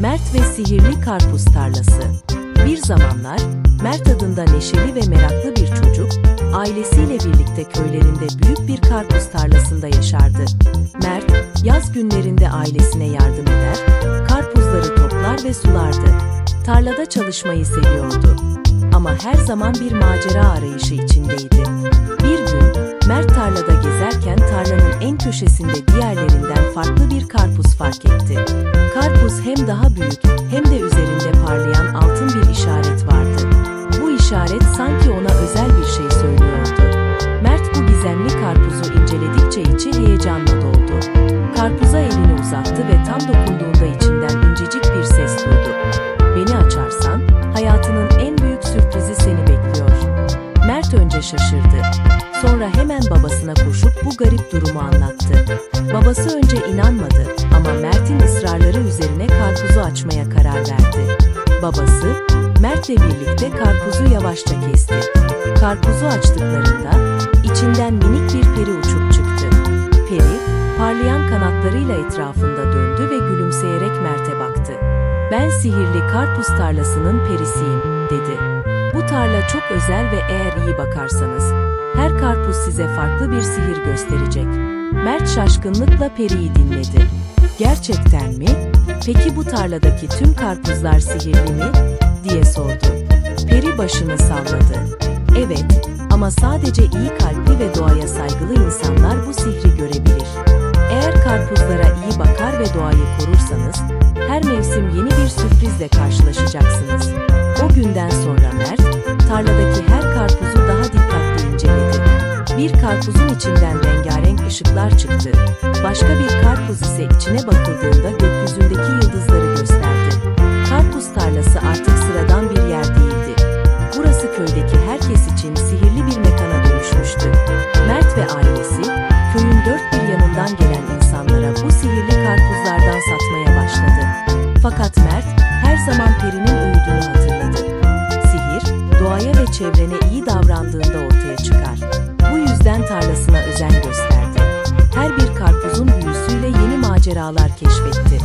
Mert ve Sihirli Karpuz Tarlası Bir zamanlar, Mert adında neşeli ve meraklı bir çocuk, ailesiyle birlikte köylerinde büyük bir karpuz tarlasında yaşardı. Mert, yaz günlerinde ailesine yardım eder, karpuzları toplar ve sulardı. Tarlada çalışmayı seviyordu. Ama her zaman bir macera arayışı içindeydi. Bir gün, Mert tarlada gezerken tarlanın en köşesinde fark etti. Karpuz hem daha büyük hem de üzerinde parlayan altın bir işaret vardı. Bu işaret sanki ona özel bir şey söylüyordu. Mert bu gizemli karpuzu inceledikçe içi heyecanla doldu. Karpuza elini uzattı ve tam dokunduğunda içinden incecik bir ses duydu. Beni açarsan, hayatının en büyük sürprizi seni bekliyor. Mert önce şaşırdı. Sonra hemen babasına koşup bu garip durumu anlattı. Babası önce inanmadı ama Mert'in ısrarları üzerine karpuzu açmaya karar verdi. Babası, Mert'le birlikte karpuzu yavaşça kesti. Karpuzu açtıklarında içinden minik bir peri uçup çıktı. Peri, parlayan kanatlarıyla etrafında döndü ve gülümseyerek Mert'e baktı. Ben sihirli karpuz tarlasının perisiyim, dedi. Bu tarla çok özel ve eğer iyi bakarsanız, her karpuz size farklı bir sihir gösterecek. Mert şaşkınlıkla Peri'yi dinledi. Gerçekten mi? Peki bu tarladaki tüm karpuzlar sihirli mi? diye sordu. Peri başını salladı. Evet, ama sadece iyi kalpli ve doğaya saygılı insanlar bu sihri görebilir. Eğer karpuzlara iyi bakar ve doğayı korursanız, her mevsim yeni bir sürprizle karşılaşacaksınız. O günden sonra Bir karpuzun içinden rengarenk ışıklar çıktı. Başka bir karpuz ise içine bakıldığında gökyüzündeki yıldızları gösterdi. Karpuz tarlası artık sıradan bir yer değildi. Burası köydeki herkes için sihirli bir mekana dönüşmüştü. Mert ve ailesi, köyün dört bir yanından gelen insanlara bu sihirli karpuzlardan satmaya başladı. Fakat Mert, her zaman Peri'nin öğüdünü hatırladı. Sihir, doğaya ve çevrene iyi davrandığında ortaya çıkar. Yüzden tarlasına özen gösterdi. Her bir karpuzun büyüsüyle yeni maceralar keşfetti.